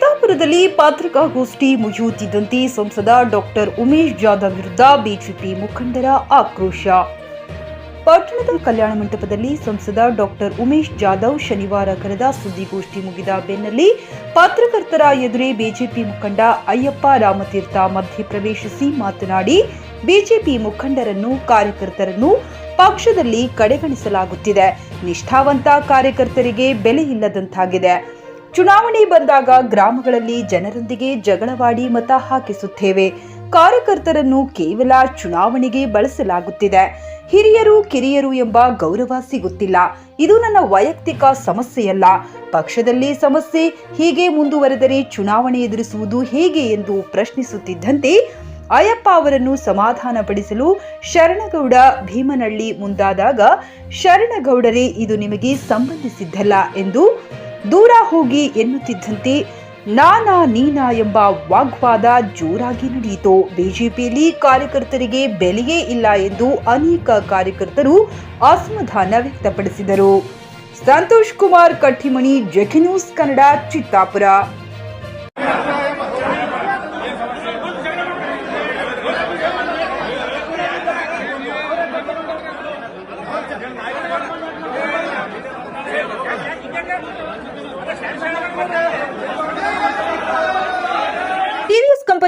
ಚಿತ್ತಾಪುರದಲ್ಲಿ ಪತ್ರಿಕಾಗೋಷ್ಠಿ ಮುಗಿಯುತ್ತಿದ್ದಂತೆ ಸಂಸದ ಡಾಕ್ಟರ್ ಉಮೇಶ್ ಜಾಧವ್ ವಿರುದ್ಧ ಬಿಜೆಪಿ ಮುಖಂಡರ ಆಕ್ರೋಶ. ಪಟ್ಟಣದ ಕಲ್ಯಾಣ ಮಂಟಪದಲ್ಲಿ ಸಂಸದ ಡಾಕ್ಟರ್ ಉಮೇಶ್ ಜಾಧವ್ ಶನಿವಾರ ಕರೆದ ಸುದ್ದಿಗೋಷ್ಠಿ ಮುಗಿದ ಬೆನ್ನಲ್ಲೇ ಪತ್ರಕರ್ತರ ಎದುರೇ ಬಿಜೆಪಿ ಮುಖಂಡ ಅಯ್ಯಪ್ಪ ರಾಮತೀರ್ಥ ಮಧ್ಯಪ್ರವೇಶಿಸಿ ಮಾತನಾಡಿ, ಬಿಜೆಪಿ ಮುಖಂಡರನ್ನು, ಕಾರ್ಯಕರ್ತರನ್ನು ಪಕ್ಷದಲ್ಲಿ ಕಡೆಗಣಿಸಲಾಗುತ್ತಿದೆ. ನಿಷ್ಠಾವಂತ ಕಾರ್ಯಕರ್ತರಿಗೆ ಬೆಲೆ ಇಲ್ಲದಂತಾಗಿದೆ. ಚುನಾವಣೆ ಬಂದಾಗ ಗ್ರಾಮಗಳಲ್ಲಿ ಜನರೊಂದಿಗೆ ಜಗಳವಾಡಿ ಮತ ಹಾಕಿಸುತ್ತೇವೆ. ಕಾರ್ಯಕರ್ತರನ್ನು ಕೇವಲ ಚುನಾವಣೆಗೆ ಬಳಸಲಾಗುತ್ತಿದೆ. ಹಿರಿಯರು, ಕಿರಿಯರು ಎಂಬ ಗೌರವ ಸಿಗುತ್ತಿಲ್ಲ. ಇದು ನನ್ನ ವೈಯಕ್ತಿಕ ಸಮಸ್ಯೆಯಲ್ಲ. ಪಕ್ಷದಲ್ಲಿ ಸಮಸ್ಯೆ, ಹೀಗೆ ಮುಂದುವರೆದರೆ ಚುನಾವಣೆ ಎದುರಿಸುವುದು ಹೇಗೆ ಎಂದು ಪ್ರಶ್ನಿಸುತ್ತಿದ್ದಂತೆ ಅಯ್ಯಪ್ಪ ಅವರನ್ನು ಸಮಾಧಾನಪಡಿಸಲು ಶರಣಗೌಡ ಭೀಮನಹಳ್ಳಿ ಮುಂದಾದಾಗ, ಶರಣಗೌಡರೇ, ಇದು ನಿಮಗೆ ಸಂಬಂಧಿಸಿದ್ದಲ್ಲ ಎಂದು ದೂರ ಹೋಗಿ ಎನ್ನುತ್ತಿದ್ದಂತೆ ನಾನಾ ನೀನಾ ಎಂಬ ವಾಗ್ವಾದ ಜೋರಾಗಿ ನಡೆಯಿತು. ಬಿಜೆಪಿಯಲ್ಲಿ ಕಾರ್ಯಕರ್ತರಿಗೆ ಬೆಲೆಯೇ ಇಲ್ಲ ಎಂದು ಅನೇಕ ಕಾರ್ಯಕರ್ತರು ಅಸಮಾಧಾನ ವ್ಯಕ್ತಪಡಿಸಿದರು. Santosh Kumar Kattimani JK news Kannada, Chittapur TVS